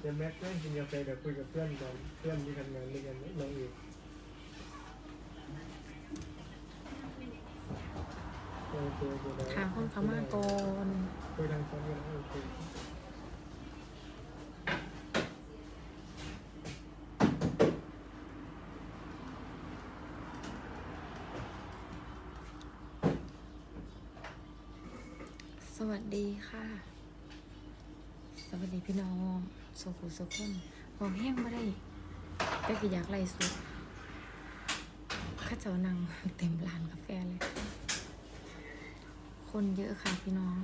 เดี๋ยวแม็กซ์ได้กินกาแฟเดี๋ยวคุยกับเพื่อนกันเพื่อนที่ทำงานด้วยกันน้องอีกโอเคโอเคถามคนเขามาก่อนคุยทางโซเชียลโอเคสวัสดีค่ะ สวัสดีพี่น้อง โซกุโซคนบอกแห้งไม่ได้แต่ก็อยากไล่สุดข้าเจ้านั่งเต็มร้านกาแฟเลย คนเยอะค่ะพี่น้อง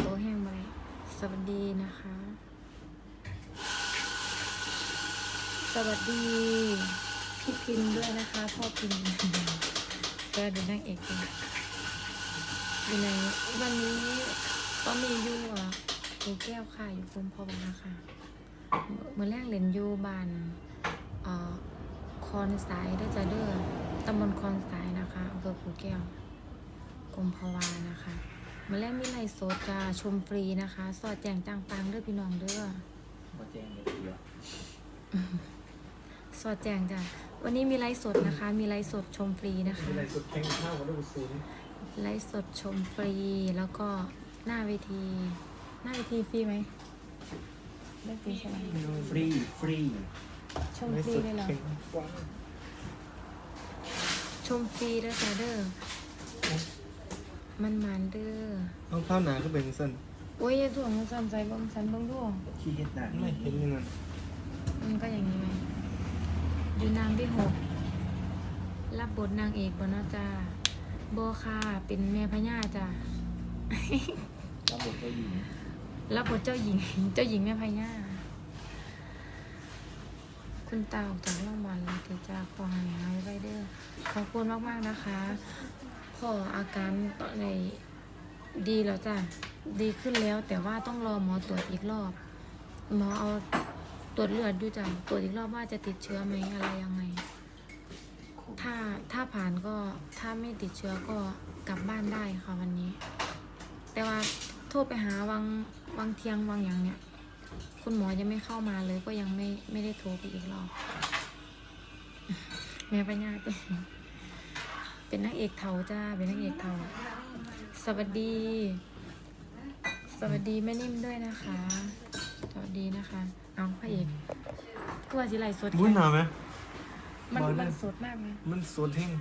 โซแห้งไม่ได้สวัสดีนะคะ สวัสดีพี่พิมพ์ด้วยนะคะ พ่อพิมพ์สวัสดีนางเอกด้วยอยู่ในวันนี้ก็มีอยู่อะ กูแก้วค่ะ อยู่คุมพอบังนะคะเมื่อแรกเล่นอยู่บ้านเอ่อคอนสายเด้อจ้าเด้อตำบลคอนสายนะคะอำเภอกูแก้วกรมพวานะคะเมื่อแรกมีไลฟ์สดจะชมฟรีนะคะ สอดแจงจางปังเด้อพี่น้องเด้อมาแจ้งเลยทีเดียวสอดแจงจ้ะวันนี้มีไลฟ์สดนะคะ มีไลฟ์สดชมฟรีนะคะมีอะไรสุดแข่งข้าวกับลูกศูนย์ไลฟ์สดชมฟรี แล้วก็หน้าเวที หน้าเวทีฟรีไหมได้ฟรีใช่ไหมฟรี ฟรี ชมไม่ฟรีสุดเลยเหรอแข่งกว้างชมฟรีเด้อจ้าเด้อมันมันเด้อเอาข้าวหนาก็เป็นสั้นโอ้ยอย่าถ่วงสันใจบ้งสันเบ้งดูขี้เฮ็ดหนาไม่เห็นอยังไงมันก็อย่างนี้ไหมอยู่นางที่หกรับบทนางเอกบนนาะจ้าโบค่ะเป็นแม่พญาจ้ารับบทเจ้า หญิงรับบทเจ้าหญิง เจ้าหญิงแม่พญาคุณตาออกจากโรงพยาบาลแล้วที่จะขอหายหายไปเด้อขอบคุณมากๆนะคะ พออาการตอนในดีแล้วจ้ะดีขึ้นแล้ว แต่ว่าต้องรอหมอตรวจอีกรอบหมอเอาตรวจเลือดอยู่จ้ะตรวจอีกรอบว่าจะติดเชื้อไหมอะไรยังไง ถ้าถ้าผ่านก็ถ้าไม่ติดเชื้อก็กลับบ้านได้ค่ะวันนี้ แต่ว่า โทรไปหาวังวังเทียงวังอย่างเนี้ยคุณหมอยังไม่เข้ามาเลยก็ยังไม่ไม่ได้โทรไปอีกรอบแม่ปัญญาเป็นเป็นนักเอกเทาจ้าเป็นนักเอกเทาสวัสดี สวัสดีแม่นิ่มด้วยนะคะ สวัสดีนะคะเอาพระเอกก็ว่าสิไหลฟ์สดมุ้ยหนาไหมมันบอกเลยมันสดมากไหมมันสดแห้ง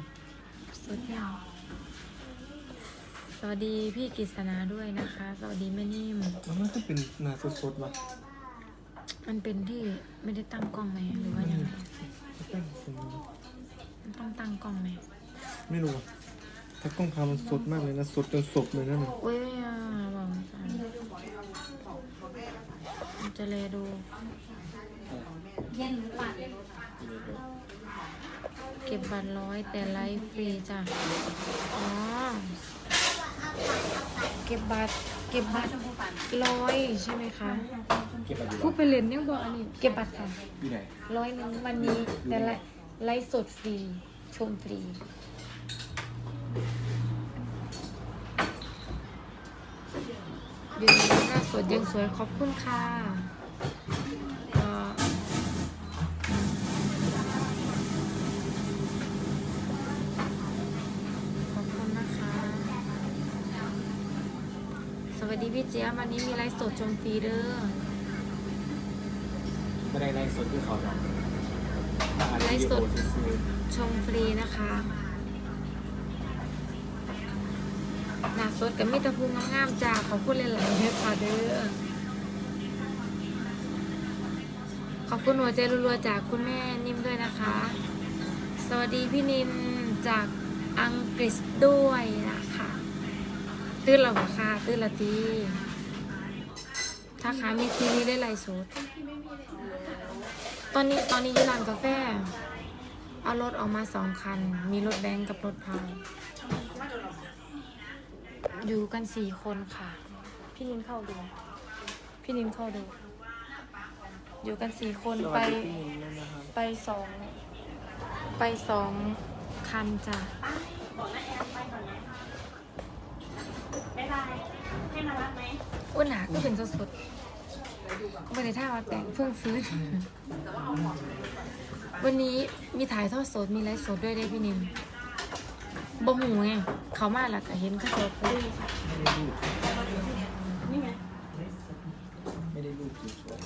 สดยาว สวัสดีพี่กฤษณาด้วยนะคะ สวัสดีแม่นิ่มแล้วมันก็เป็นหนาสดๆว่ะมันเป็นที่ไม่ได้ตั้งกล้องไหมหรือว่ายังไงมันต้องตั้งกล้องไหมไม่รู้อะถ้ากล้องพามันสดมากเลยนะสดจนสบเลยนะเนี่ยโอ้ยอะบอกจันมันจะเลดูเก็บบัตรร้อยแต่ไลฟ์ฟรีจ้ะ อ๋อ เก็บบัตรเก็บบัตรร้อยใช่ไหมคะเก็บมาอยู่ผู้ไปเล่นเนี่ยบอกอันนี้เก็บบัตรค่ะอยู่ไหนร้อยหนึ่งวันนี้แต่ไลฟ์ไลฟ์สดฟรีชมฟรีอยู่ในหน้าสดยังสวยขอบคุณค่ะ วัสดีพี่เจี๊ยบวันนี้มีไลฟ์สดชมฟรีเด้อไม่ได้ไลฟ์สดที่เขาหรอกไลฟ์สดซื้อชมฟรีนะคะหนาสดกับมิตรภูมิงามๆจ้าขอบคุณหลายๆเด้อค่ะเด้อขอบคุณหัวใจรัวๆจากคุณแม่นิ่มด้วยนะคะ สวัสดีพี่นินจากอังกฤษด้วยนะคะ ตื้นเรอคะตื้นละตีถ้าขามีทีวีได้ไลฟ์สดตอนนี้ตอนนี้ยู่ร้านกาแฟ เอารถออกมาสองคัน มีรถแบงค์กับรถพายอยู่กันสี่คนค่ะ พี่นินเข้าดู พี่นินเข้าดู อยู่กันสี่คนไปไปสองไปสองคันจ้ะบ๊ายบาย ให้มารับไหมอ้วนหนาก็เป็นสดไม่ได้ท่ามาแต่งเพิ่งฟื้นวันนี้มีถ่ายทอดสด มีไลฟ์สดด้วยได้พี่นิมบ่หูไงเขามาแล้วก็เห็นเขาจบเลยไม่ได้รูปสวย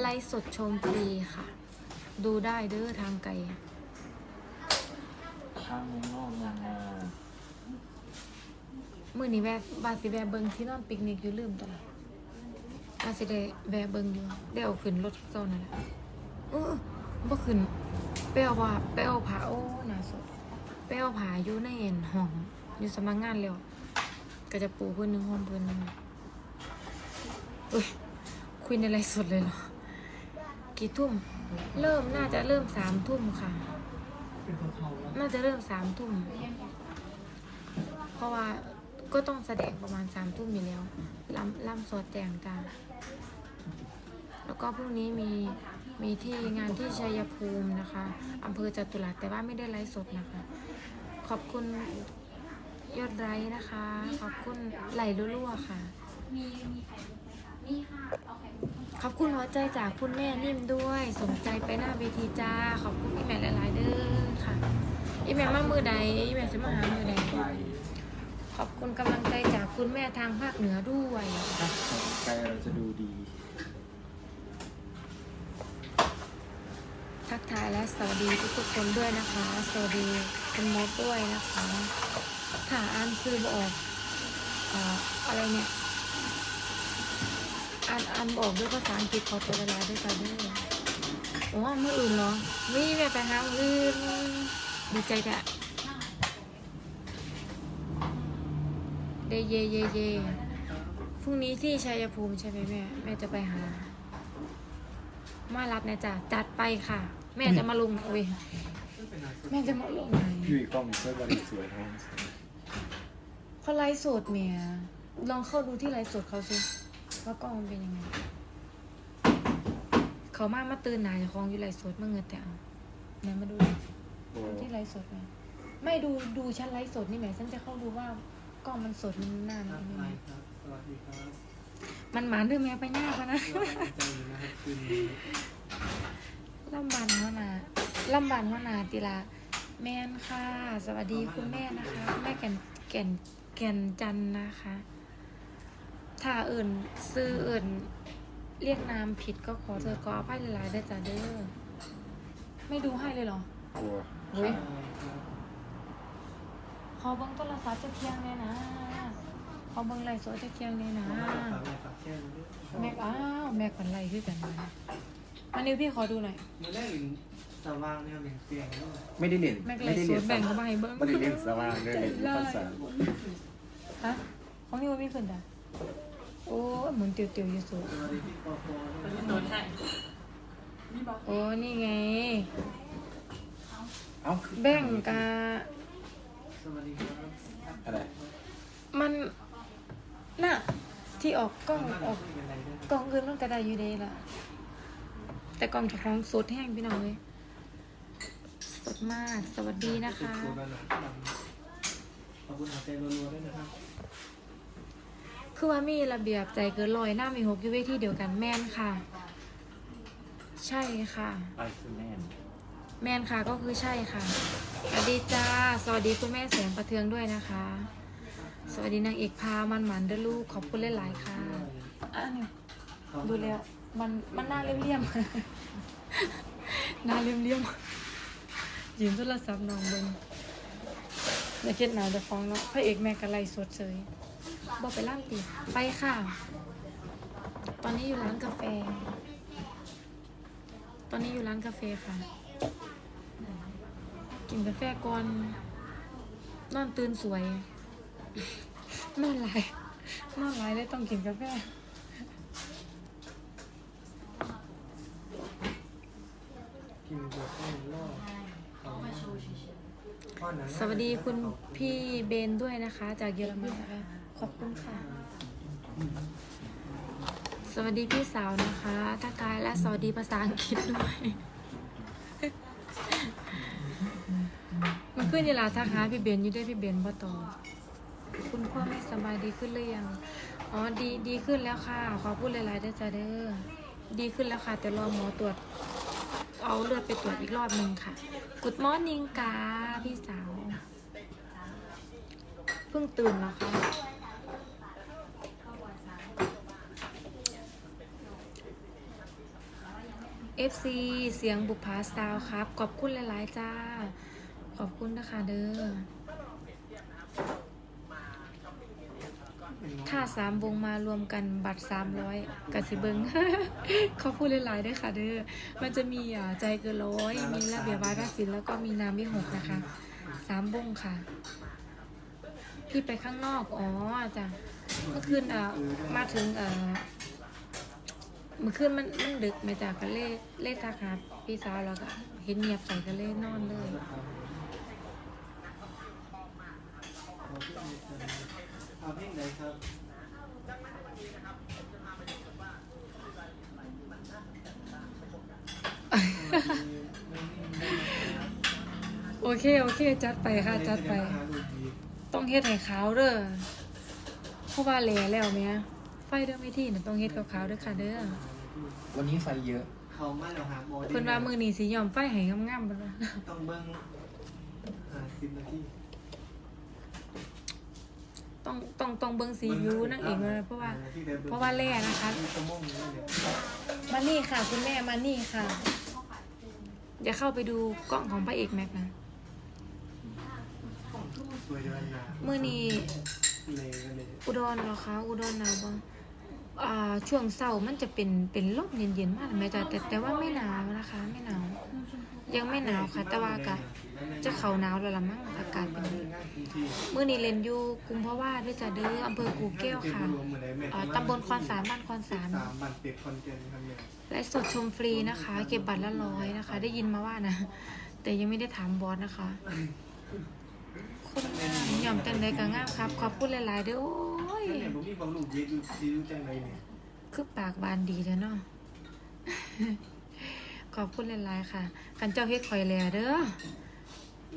ไลฟ์สดชมฟรีค่ะ ดูได้เด้อทางไกลๆข้างนอกงามื่ อนี้แวะบาสิแวะเบิงที่นอนปิกนิกอยู่ลืมตลอดบาสิได้แวะเบิงอยู่ได้เอาขึ้นรถเจ้านั่นแหละเออบ่ขึ้นไปเอาผ้าไปเอาผ้าโอ้หนาสดไปเอาผ้าอยู่ในเอ็นห้องอยู่สำนักงานแล้วก็จะปูเพื่อนหนึงห้องเพื่อนหนึงอุ้ยคุยในไลฟ์สดเลยเหรอกี่ทุ่ม เริ่มน่าจะเริ่มสามทุ่มค่ะ น่าจะเริ่มสามทุ่ม เพราะว่า ก็ต้องแสดงประมาณสามทุ่มอยู่แล้วลำลำสดแจงตาแล้วก็พรุ่งนี้มีมีที่งานที่ชัยภูมินะคะอำเภอจตุรัสแต่ว่าไม่ได้ไลฟ์สดนะคะ ขอบคุณยอดไลค์นะคะ ขอบคุณไหลรั่วๆค่ะขอบคุณหัวใจจากคุณแม่นิ่มด้วย สนใจไปหน้าเวทีจ้า ขอบคุณอีแม่หลายๆเด้อค่ะ อีแม่มามือใดอีแม่จะมาหามือใดไป ขอบคุณกำลังใจจากคุณแม่ทางภาคเหนือด้วยไกลเราจะดูดี ทักทายและสวัสดีทุกๆคนด้วยนะคะ สวัสดีคุณมดด้วยนะคะถ้าอ่านซื้อบออกเอ่ออะไรเนี่ยอ่านอ่านบออกด้วยภาษาอังกฤษขอตัวละลายด้วยกันด้วยโอ้มืออื่นเหรอมีแม่ไปหามืออื่นดีใจแท้ เดเยเยเยพรุ่งนี้ที่ชัยภูมิใช่ไหมแม่ แม่จะไปหา มารับนะจ๊ะ จัดไปค่ะ แม่จะมาลงเว้ยแม่จะมาลงไหนอยู่อีกกล้องช่วยบริสวยท้องเขาไลฟ์สดเมียลองเข้าดูที่ไลฟ์สดเขาสิว่ากล้องมันเป็นยังไง เขามามาตื่นหนาเจะคลองอยู่ไลฟ์สดเมื่อเงินแต่เอาไหนมาดูดิโอ้ดูที่ไลฟ์สดไหมไม่ดูดูชั้นไลฟ์สดนี่แหมฉันจะเข้าดูว่า กล้องมันสดมันหน้ามันเป็นยังไงสวัสดีครับมันหมานด้วยแม่ไปหน้าเขานะใจนะครับคืนนี้ลำบานหัวหนาลำบานหัวหนาติละแม่นค่ะ สวัสดีคุณแม่นะคะ แม่แก่นแก่นแก่นจันทร์นะคะ ถ้าเอื่นซื้อเอื่นเรียกนามผิดก็ขอเธอขออภัยหลายๆด้วยจ้ะเด้อไม่ดูให้เลยเหรอ กลัวเฮ้ยข อเบิ้งโทรศัพท์จะเที่ยงเลยนะขอเบิ้งไลฟ์สดจะเที่ยงเลยนะฝากอะไรฝากแค่นี้แม็กอ้าวแม็กกันไลฟ์คือกันนะมานิ้วพี่ขอดูหน่อยมือแรกอื่นสว่างเนี่ยเป็นเตียงแล้วไม่ได้เรียนแม็กไลไม่ฟ์ได้สเรียดนแบ่งก็มาให้เบิ้งไม่ได้เรียนสว่างด้วยเรียนภาษาฮะของนี่ว่ามีขึ้นจ้ะโอ้ยหมุนเตียวๆอยู่สูงสวัสดีพี่ปอปอโอ้นี่ไงเอ้าแบ่งกาสวัสดีครับ อะไรมันน่ะที่ออกกล้องออกเป็นไรด้วยกล้องอื่นมันก็ได้อยู่เดล่ะ แต่กล้องเจะของสดแห้งพี่น้องเลยสดมากสวัสดีนะคะขอบคุณหัวใจรัวๆด้วยนะครับคือว่ามีระเบียบใจเกินร้อยหน้ามีหกอยู่เวทีเดียวกันแม่นค่ะ ใช่ค่ะอะไรคือ แมนค่ะก็คือใช่ค่ะ สวัสดีจ้า สวัสดีคุณแม่แสงประเทืองด้วยนะคะ สวัสดีนางเอกพามันหมันเด้อลูกขอบคุณหลายๆค่ะอะนี่ดูแล้วมันมันหน้าเลี่ยมๆหน้าเลี่ยมๆยืนโทรศัพท์น้องเบิ้งอย่าคิดหนาจะฟ้องเนาะพระเอกแม่กะไลสดเฉยบอกไปล่ามตีไปค่ะ ตอนนี้อยู่ร้านกาแฟ ตอนนี้อยู่ร้านกาแฟค่ะ กินกาแฟก่อน นอนตื่นสวย นอนหลายนอนหลายเลยต้องกินกาแฟกินเบอร์ข้าวล่อสวัสดีคุณพี่เบนด้วยนะคะ จากเยอรมันนะคะขอบคุณค่ะ สวัสดีพี่สาวนะคะ ทักทายและสวัสดีภาษาอังกฤษด้วย ขึ้นนี่ล่ะทักหาพี่เบนอยู่ด้พี่เบนบ่ตอบคุณพ่อไม่สบายดีขึ้นหรือยังอ๋อดีดีขึ้นแล้วค่ะ ขอพูดหลายๆได้จ้าเด้อดีขึ้นแล้วค่ะ แต่รอหมอตรวจ เอาเลือดไปตรวจอีกรอบหนึ่งค่ะ Good morning กาพี่สาว เพิ่งตื่นแล้วค่ะ FC เสียงบุพาสตาวครับ ขอบคุณหลาย ๆ จ้า ขอบคุณนะคะเด้อถ้าสามวงมารวมกันบัตรสามร้อยกสิเบิงเขาพูดหลายๆด้วยค่ะเด้อ มันจะมีอ่าใจเกินร้อย มีระเบียบวาทศิลป์แล้วก็มีนามวิหกนะคะสามวงค่ะพี่ไปข้างนอก อ๋อจ้ะเมื่อคืนอ่ามาถึงเอ่อเมื่อคืนมันมันดึกมาจากกันเล่เล่ทักหาพี่สาวแล้วก็เห็นเงียบใส่กันเล่นอนเลย เอาเพลงไหนครับโอเค โอเค จัดไปค่ะ จัดไป ต้องเฮ็ดให้ขาวเด้อเพราะว่าแหล่แล้วแม่ไฟเด้อไม่ที่น่ะต้องเฮ็ดขาวๆเด้อค่ะเด้อวันนี้ไฟเยอะเขามาแล้วหาโมเดลเพิ่นว่ามื้อนี้สิยอมไฟให้งามๆเบิ่นว่าต้องเบิ้งอ่าสิบนาที ต้องต้องต้องเบิ่งสีวิวนางเอกมาเพราะว่า เพราะว่าแร่นะคะชั่วโมงนี้เนี่ยมานี่ค่ะ คุณแม่มานี่ค่ะอย่าเข้าไปดูกล้องของพระเอกแม็กนะสวยด้วยนะมื้อนี้เลยกันเลยอุดรเหรอคะอุดรหนาวบ่อ่าช่วงเช้ามันจะเป็นเป็นลมเย็นๆมากแม่จ้ะแต่แต่ว่าไม่หนาวนะคะ ไม่หนาว ยังไม่หนาวค่ะ แต่ว่าก็ จะเขาหนาวแล้วล่ะมั้งอากาศเป็นนี้ง่ายจริงมื้อนี้เล่นอยู่กุมภาวาด้วยจ้ะเด้ออำเภอกู่แก้วค่ะตำบลคอนสารบ้านคอนสามและสดชมฟรีนะคะ เก็บบัตรละร้อยนะคะ ได้ยินมาว่านะ แต่ยังไม่ได้ถามบอสนะคะคนงามยอมจังใดก็งามครับ ขอบคุณหลายๆเด้อโอ้ยเนี่ยผมมีบายอะอยู่ที่รู้จังไรเนี่ยคือปากบานดีเด้อเนาะขอบคุณหลายๆค่ะคันเจ้าเฮ็ดข่อยแล้วเด้อ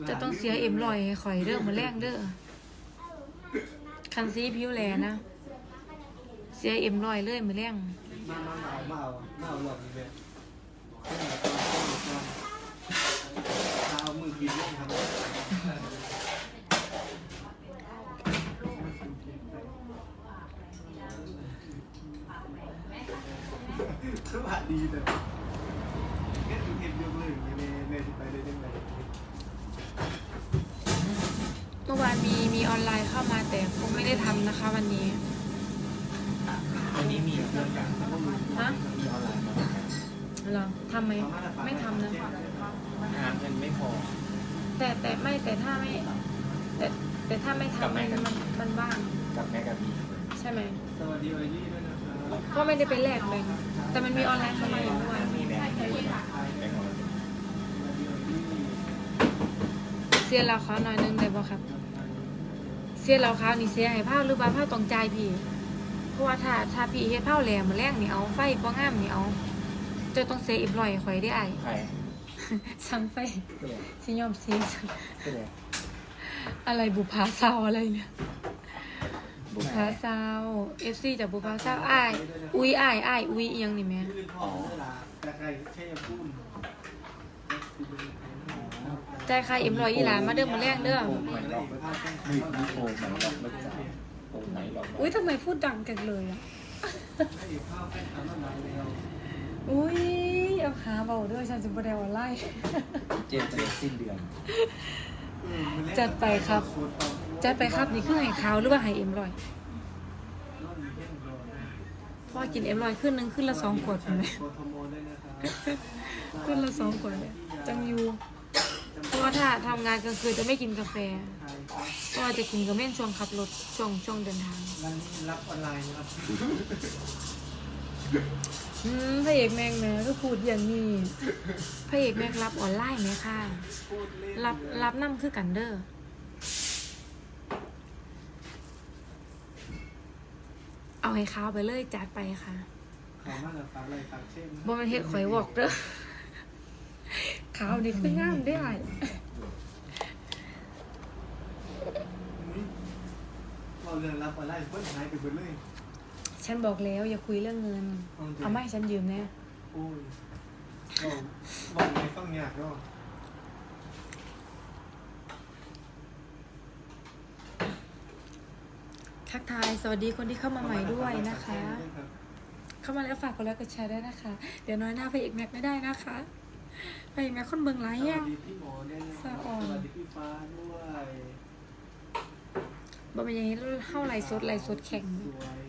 จะต้องเสียเอ็มลอยให้ข่อยเด้อมาแรงเด้อคันซีผิวแลนะ เสียเอ็มลอยเลยมาแรงมามามาเอามาเอามาเอาหลอดนี่เลยเอามือกินเลยครับสวัสดีแต่เนี่ยถึงเห็นยกเลยในในไปได้ยังไง เมื่ อวานมีมีออนไลน์เข้ามาแต่คงไม่ได้ทำนะคะวันนี้ วันนี้มีเรื่องกันฮะ มีออนไลน์มาเหรอทำไหมไม่ทำนะงานมันไม่พอ แต่แต่ไม่แต่ถ้าไม่ แต่แต่ถ้าไม่กลับทำไหนมันกันมันมันว่าง กับแม่กับพี่ใช่ไหม สวัสดีไอรี่ด้วยนะครับก็ไม่ได้ไปแลกเลย แต่มันมีออนไลน์เข้ามาอยู่ด้วยมีแบงค์มีแบงค์ของเรา เสียเราเขาหน่อยนึงได้บ่ครับเสียเราเขานี่เสียให้ผ้าหรือว่าผ้าต้องจ่ายพี่ เพราะว่าถ้าถ้าพี่เฮ็ดผ้าแหลมมาแรงนี่เอาไฟบ่งามนี่เอาเจะต้องเสียอีกร้อยข่อยได้ไอ้ใครสั่งไฟก็เลยสิยอมเสียก็เลยอะไรบุพาซาวอะไรเนี่ย บุพาซาวเอฟซีจากบุพาซาวอ้ายอุ้ยอ้ายอ้ายอุ้ยอิหยังนี่แม่ขึ้นพ่อเวลาแต่ใครแค่ยังพูด ใจายค่าเอ็มรอยอีหลานมาเด้อมาแรงเด้อโอ้ไหนหรอกไม่มีโอ้ไหนหรอกไม่จ่ายโอ้ไหนหรอกอุ้ยทำไมพูดดังกันเลยอะให้ข้าวแค่ทำอะไรแล้วอุ้ยเอาขาเบาด้วยฉันจะบไดออนไลน์เจ็ดเดือนสิ้นเดือนจัดไปครับ จัดไปครับนี่คือไห้ขาวหรือว่าไห้เอ็มรอยเพราะว่ากินเอ็มรอยขึ้นหนึงขึ้นละสองขวดเห็นไหมโคทโมได้นะครับขึ้นละสองขวดเนี่ยจังอยู่ เพราะว่าถ้าทำงานกลางคืนจะไม่กินกาแฟเพราะว่าจะกินกาแฟช่วงขับรถช่วงช่วงเดินทางมันรับออนไลน์นะครับ อืมพระเอกแม็กแม่ก็พูดอย่างนี้พระเอกแม็กรับออนไลน์ไหมค่ะพูดเล่นรับรับน้ำคือกันเด้อเอาให้ข้าวไปเลยจัดไปค่ะขอมาแล้วฝากอะไรฝากเช่น บ่แมันเฮ็ดข่อยวอกเด้อ ขาวนี่คืองามได้อเราเรื่องรับออนไลน์เพิ่นหายไปหมดเลยแชฉันบอกแล้วอย่าคุยเรื่องเงิน เอามาให้ฉันยืมแน่โอ้ยบอกบอกไม่ฟังยากเนาะทักทายสวัสดีคนที่เข้ามาใหม่ด้วยนะคะ เข้ามาแล้วฝากกดไลค์กดแชร์ด้วยนะคะ เดี๋ยวน้อยหน้าไปอีกแม็กไม่ได้นะคะ ไปอีกแม็กคนเบิงไลค์สแย่วัสดีพี่หมอเนี่ยสะอ่อน สวัสดีพี่ฟ้าด้วยบอกเป็นอย่างนี้เข้าไหลฟ์สดไหลฟ์สดแข่ง สวย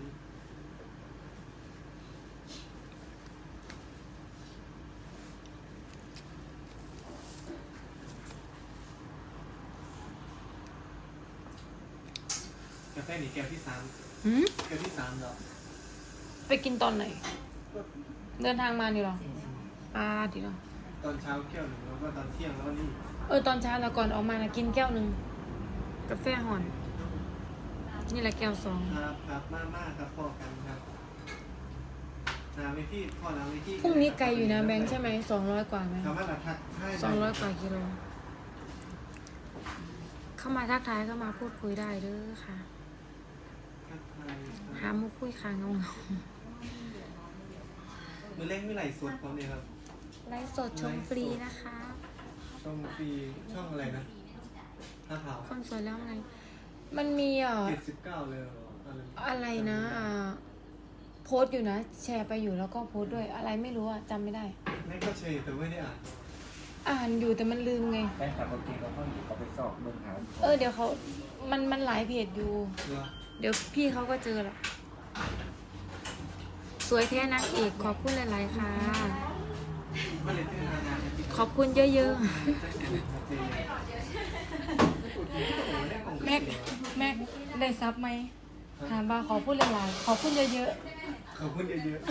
กาแฟนี่แก้วที่สามหืมแก้วที่สามเหรอไปกินตอนไหน เดินทางมานี่หรอปลาดิเหรอ ตอนเช้าแก้วหนึ่งแล้วก็ตอนเที่ยงแล้วก็นี่เออตอนเช้าแล้วก่อนออกมานะกินแก้วหนึ่งกาแฟห่อน นี่แหละแก้วสองครับครับมากมากครับพ่อกันครับนาไม่พี่พ่อนาไม่พี่พรุ่งนี้ไกลอยู่นะแบงค์ใช่ไหมสองร้อยกว่าไหมคำว่าหลักทักให้สองร้อยกว่ากิโลเข้ามาทักทายเข้ามาพูดคุยได้เด้อค่ะทักทายหามุกคุยค้างเงามือเล่นไม่ไหลสดพร้อมเลยครับๆ ไลฟ์สดชมฟรีนะคะช่องฟรีช่องอะไรนะหน้าขาวคนสวยแล้วไง มันมีเอ่อเจ็ดสิบเก้าเลยเหรออะไรอะไรนะอ่าโพสต์อยู่นะ แชร์ไปอยู่แล้วก็โพสต์ด้วยอะไรไม่รู้อะจำไม่ได้แม่ก็เชยแต่ไม่ได้อ่านอ่านอยู่แต่มันลืมไง แฟนคลับบางทีเขาก็อยู่เขาไปสอบเบิ่งหาเออเดี๋ยวเขามันมันหลายเพจอยู่ เหรอเดี๋ยวพี่เขาก็เจอละสวยแท้นางเอกขอบคุณหลาย ๆ ค่ะ ขอบคุณเยอะๆ แม็ก แม็ก ได้ซับไหม ถามว่าขอพูดหลายๆ ขอพูดเยอะขอบคุณเยอะๆ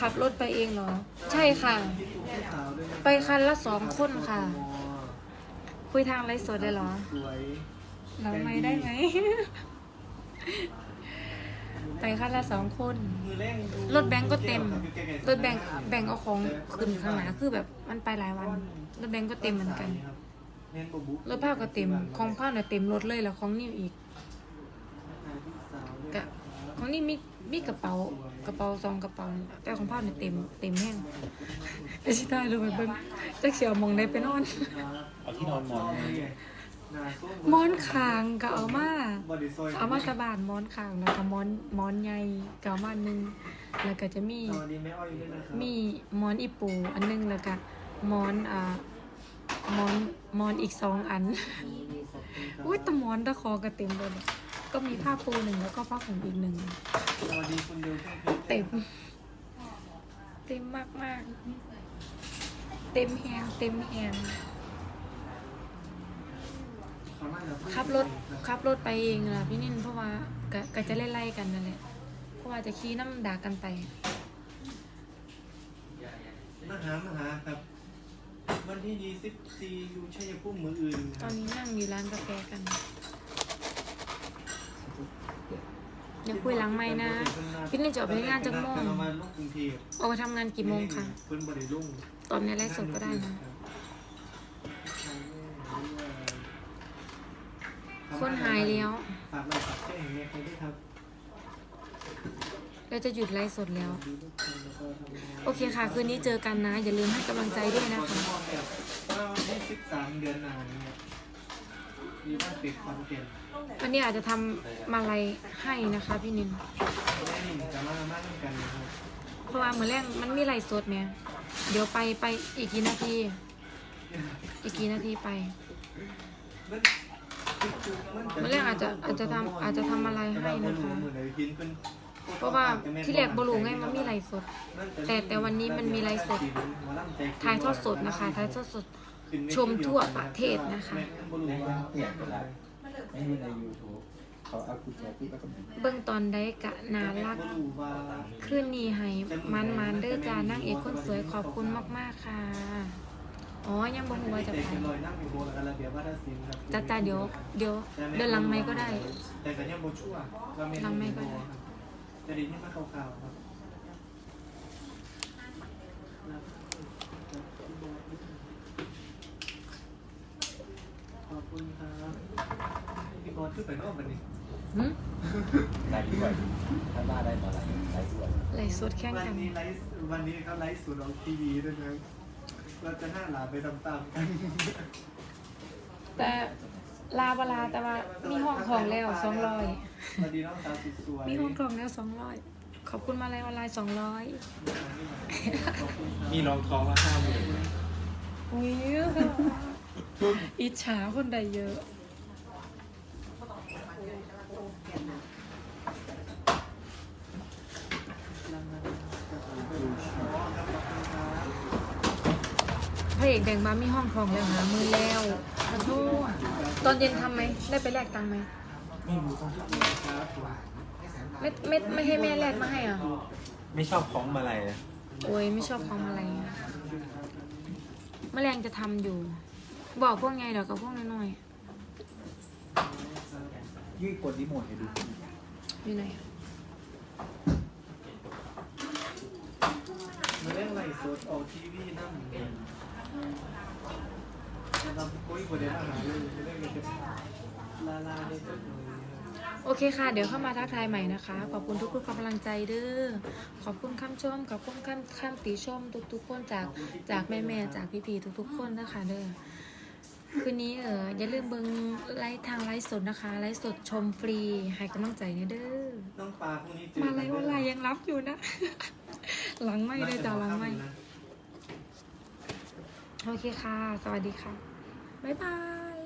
ขับรถไปเองเหรอ ใช่ค่ะๆที่ถูกที่ขาวด้วยนะไปคันละสองคนค่ะ คุยทางไลฟ์สดได้เหรอ สวยหลังไม่ได้ไหม ไปคันละสองคนมือเล่นดูรถแบงก์ก็เต็ม รถแบงก์แบ่งเอาของขึ้นข้างหน้าคือแบบมันไปหลายวัน รถแบงก์ก็เต็มเหมือนกันเน้นบุ๊บรถผ้าก็เต็ม ของผ้าเนี่ยเต็มรถเลยแล้วของนิวอีกกะของนี่มีมีกระเป๋ากระเป๋าสองกระเป๋านี่ล่ะแต่ของผ้าเนี่ยเต็มเต็มแห้งไอ้ชิตายเลยไปเบิ่งจักเสียวมองได้ไปนอน เอาที่นอนนอน ไงมอนคางก็เอามาบอดี้ซอยเอามาตะบานมอนคางแล้วก็มอนมอนใหญ่ก็เอามาหนึ่งแล้วก็จะมีสวัสดีแม่อ้อยด้วยนะครับมีมอนอีปูอันหนึงแล้วก็มอนอ่ามอนมอนอีกสองอัน อุ้ยแตะมอนตะคอกระเต็มเลยเนี่ยก็มีผ้าปูหนึ่งแล้วก็ผ้าห่มอีกหนึ่ง สวัสดีคุณเดียวช่างเพชรเต็ม เต็มมากมากๆเต็มแหงเต็มแหง ขับรถขับรถไปเองล่ะพี่นินเพราะว่าก็ก็จะไล่ๆกันนั่นแหละเพราะว่าจะขี่น้ำด่ากันไป มาหามาหาครับ วันที่ดีสิบสี่อยู่ชัยภูมิเมืองอื่นคตรัอบนนี้นั่งอยู่ร้านกาแฟกันเดี๋ยวคุยหลังไม้นะ พี่นินจะออกไปงานจากโมงประมาณลูกกรุงเทพออกไปทำงานกี่โมงคะเพิ่นบริลุ่งตอนนี้ไลฟ์สดก็ได้นะ คนหายแล้ว ฝากเราฝากแจ้งเนี่ยใครด้วยครับเราจะหยุดไลฟ์สดแล้ว โอเคค่ะ คืนนี้เจอกันนะ อย่าลืมให้กำลังใจด้วยนะคะว่าวันที่สิบสามเดือนหน้าเนี่ยมีบ้านปิดคอนเทนต์วันนี้อาจจะทำมาลัยให้นะคะพี่นินแม่นิ่มจะมามาด้วยกันนะครับเพราะว่าเหมือนแรกมันมีไลฟ์สดเนี่ยเดี๋ยวไปไปอีกกี่นาที อีกกี่นาทีไป มันเมื่อแรกอาจจะอาจจะทำอาจจะทำอะไรให้นะคะ เพราะว่าที่แรกบรูไงมันมีไลฟ์สด แต่แต่วันนี้มันมีไลฟ์สดถ่ายทอดสดนะคะถ่ายทอดสดชมทั่วประเทศนะคะเบื้องตอนได้กะนารักคืนนีให้มันมันเด้อจานั่งเอกคนสวยขอบคุณมาก ๆ ค่ะ อ๋อ ยังบ่ฮู้ว่าจะไปจ้าจ้าเดี๋ยว เดี๋ยว เดินหลังไม้ก็ได้ แต่ก็ยังบ่ชั่วว่าแม่หลังไมค์ก็ได้จะดีที่มาข่าวๆครับขอบคุณครับพี่บอสขึ้นไปนอกบันนี้หึไลฟ์ด้วยถ้ามาได้มาไลฟ์ไลฟ์ด้วยไลฟ์สดแข่งวันกัน นี้ไลฟ์วันนี้เขาไลฟ์สดออกทีวีด้วยนะ เราจะห้าหลาไปตามๆกันแต่ลาบลาแต่ว่ามีห้องของแล้วสองร้อยสวัสดีน้องสาวสุดสวยมีห้องของแล้วสองร้อยขอบคุณมาลัยออนไลน์สองร้อยขอบคุณครับมีรองท้องละห้าหมื่นอุ้ยอิจฉาคนใดเยอะ พระเอก แดงมามีห้องทองแล้วหามือแล้วขอโทษตอนเย็นทำไหม ได้ไปแลกตังค์ไหม ไม่รู้ต้องไม่ไม่ไม่ให้แม่แลกมาให้เหรอะ ไม่ชอบของมาอะไรนะโอ้ยไม่ชอบของอะไรอะแมลงจะทำอยู่ บอกพวกไงเดี๋ยวกับพวกน้อยยืดกดรีโมทให้ดูๆอยู่ไหนอะมาเล่นไลฟ์สดออกทีวีนั่ง เองเราคุยประเด็นอาหารเลยไม่ได้เงินจะลาลาในต้นเลยโอเคค่ะ เดี๋ยวเข้ามาทักทายใหม่นะคะ ขอบคุณทุกๆกำลังใจเด้อขอบคุณคำชม ขอบคุณคำคำติชม ทุกๆคนจากจากแม่ๆจากพี่ๆทุกๆคนนะคะเด้อคืนนี้เอออย่าลืมเบิ่งไลฟ์ทางไลฟ์สดนะคะไลฟ์สดชมฟรีให้กำลังใจเนี่ยเด้อน้องปลาพวกนี้เจอมาไลฟ์ออนไลน์ยังรับอยู่นะ หลังไม่เลยจ้ะหลังไม่ โอเคค่ะ สวัสดีค่ะ บ๊ายบาย